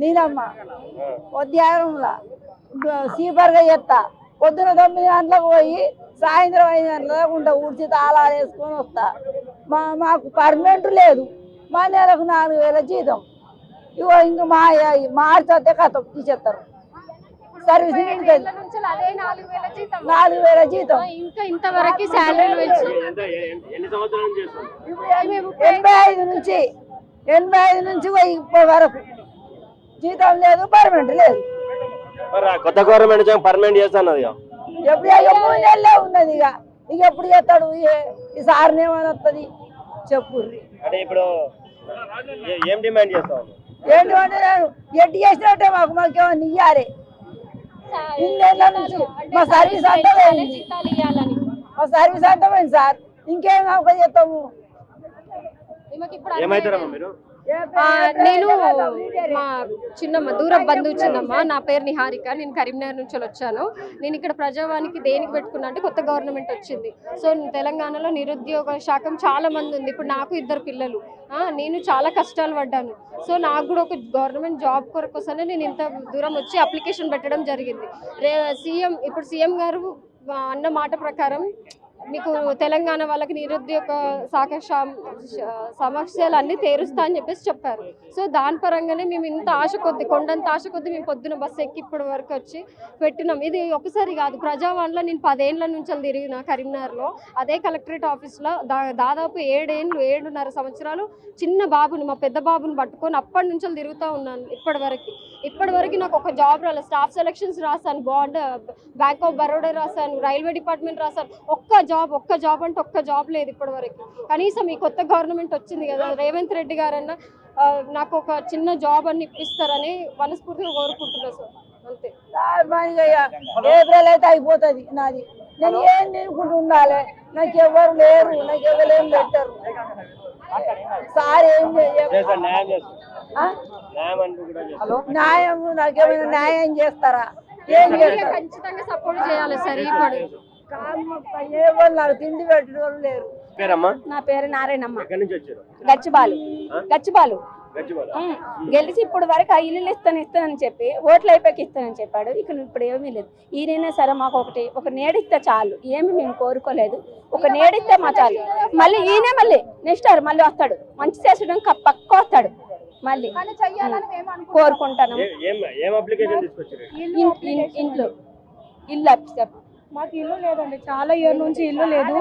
నీలమ్మ. ఉద్యానంలో సీపర్గా చేస్తా పొద్దున తొమ్మిది గంటలకు పోయి సాయంత్రం ఐదు గంటల దాకా ఉంటా. ఊడ్చి తాళాలు వేసుకొని వస్తా. మా మాకు పర్మనెంట్ లేదు. మా నెలకు నాలుగు వేల జీతం. ఇగో ఇంక మా మార్చి వస్తే కథం. తీసేస్తారు. సర్వీస్ ఏళ్ళ నుంచి అదే నాలుగు వేల జీతం. ఇంకా ఇంతవరకు ఎనభై ఐదు నుంచి ఎనభై ఐదు నుంచి ఇప్పటి వరకు. జీతం లేదు పర్మనెంట్ లేదు. మరి ఆ కొత్త గవర్నమెంట్ పర్మనెంట్ చేస్తున్నది ఇక. ఎప్పుడు ఇక మూడు నెలలే ఉన్నది ఇక. ఇక ఎప్పుడు చేస్తాడు ఏ- ఈ సార్ని ఏమని వస్తుంది చెప్పుర్రి. అంటే ఇప్పుడు ఏ- ఏం డిమాండ్ చేస్తావు? ఏంటి అంటే నేను ఎట్టి చేసినట్టే మాకు మాకేమో ఇయ్యాలి. ఇన్నేళ్ళ నుంచి మా సర్వీస్ అంతా పోయింది. జీతాలు ఇవ్వాలని మా సర్వీస్ అంతా పోయింది సార్. ఇంకేం కాక చేస్తాము? ఈమెకి ఇప్పుడు ఏమైతారమ్మా మీరు? నేను మా చిన్నమ్మ దూర బంధువు చిన్నమ్మ నా పేరు నిహారిక. నేను కరీంనగర్ నుంచి వచ్చాను. నేను ఇక్కడ ప్రజావానికి దేనికి పెట్టుకున్నా అంటే కొత్త గవర్నమెంట్ వచ్చింది. సో తెలంగాణలో నిరుద్యోగ శాఖం చాలా మంది ఉంది. ఇప్పుడు నాకు ఇద్దరు పిల్లలు. నేను చాలా కష్టాలు పడ్డాను. సో నాకు కూడా ఒక గవర్నమెంట్ జాబ్ కొరకోసమే నేను ఇంత దూరం వచ్చి అప్లికేషన్ పెట్టడం జరిగింది. రే సీఎం ఇప్పుడు సీఎం గారు అన్న మాట ప్రకారం మీకు తెలంగాణ వాళ్ళకి నిరుద్యోగ శాఖ సమస్యలు అన్ని తీరుస్తా అని చెప్పేసి చెప్పారు. సో దాని పరంగానే మేము ఇంత ఆశ కొద్ది కొండంత ఆశ కొద్ది మేము పొద్దున బస్సు ఎక్కి ఇప్పటి వరకు వచ్చి పెట్టినాం. ఇది ఒకసారి కాదు ప్రజావాణిలో నేను పదేళ్ళ నుంచి తిరిగిన కరీంనగర్లో అదే కలెక్టరేట్ ఆఫీస్లో దా దాదాపు ఏడేళ్ళు ఏడున్నర సంవత్సరాలు చిన్న బాబుని మా పెద్ద బాబుని పట్టుకొని అప్పటి నుంచి తిరుగుతూ ఉన్నాను ఇప్పటి వరకు. ఇప్పటి వరకు నాకు ఒక జాబ్ రాలేదు స్టాఫ్ సెలక్షన్స్ రాశాను బాండ్ బ్యాంక్ ఆఫ్ బరోడా రాశాను రైల్వే డిపార్ట్మెంట్ రాశాను ఒక్క జాబ్ ఒక్క జాబ్ అంటే ఒక్క జాబ్ లేదు ఇప్పటి వరకు కనీసం ఈ కొత్త గవర్నమెంట్ వచ్చింది కదా రేవంత్ రెడ్డి గారన్నా నాకు ఒక చిన్న జాబ్ అని ఇప్పిస్తారని మనస్ఫూర్తిగా కోరుకుంటున్నా సార్. అంతే. ఏప్రిల్ అయితే అయిపోతుంది నాది. నేను ఏం తినుకుంటూ ఉండాలి. నాకు ఎవరు లేరు నాకు ఎవరు ఏం పెట్టరు. సార్ ఏం చేస్తాను న్యాయం నాకేమైనా న్యాయం చేస్తారా? ఏం చేస్తారు? ఖచ్చితంగా సపోర్ట్ చేయాలి సార్ ఇప్పుడు ఎవరు నాకు తిండి పెట్టిన వాళ్ళు లేరు నా పేరు నారాయణమ్మ. ఎక్కడి నుంచి వచ్చారు? గచ్చిబాలు. గచ్చిబాలు. గెలిచి ఇప్పుడు వరకు ఆ ఇల్లు ఇస్తాను ఇస్తానని చెప్పి ఓట్లు అయిపోయి ఇస్తానని చెప్పాడు. ఇక్కడ ఇప్పుడు ఏమీ లేదు. ఈయనైనా సరే మాకు ఒకటి ఒక నేడిస్తే చాలు. ఏమి మేము కోరుకోలేదు. ఒక నేడిస్తే మా చాలు. మళ్ళీ ఈయనే మళ్ళీ నెక్స్ట్ ఇయర్ మళ్ళీ వస్తాడు. మంచి చేసడం పక్క వస్తాడు. మళ్ళీ కోరుకుంటాను ఏ- ఏం ఏం అప్లికేషన్ తీసుకొచ్చారు? ఇన్- ఇన్- ఇంట్లో. ఇల్లు అప్ప- మాకు ఇల్లు లేదండి. చాలా ఇయర్ నుంచి ఇల్లు లేదు.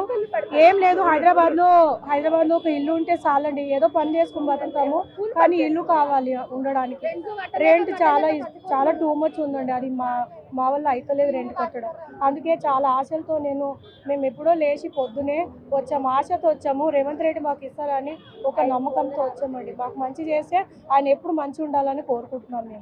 ఏం లేదు. హైదరాబాద్లో హైదరాబాద్లో ఒక ఇల్లు ఉంటే చాలండి. ఏదో పని చేసుకుని బతుకుతాము. కానీ ఇల్లు కావాలి ఉండడానికి. రెంట్ చాలా చాలా టూ మచ్ ఉందండి. అది మా మా వల్ల అయితలేదు రెంట్ కట్టడం. అందుకే చాలా ఆశలతో నేను మేము ఎప్పుడో లేచి పొద్దునే వచ్చాము. ఆశతో వచ్చాము. రేవంత్ రెడ్డి మాకు ఇస్తారని ఒక నమ్మకంతో వచ్చామండి. మాకు మంచి చేస్తే ఆయన ఎప్పుడు మంచి ఉండాలని కోరుకుంటున్నాం మేము.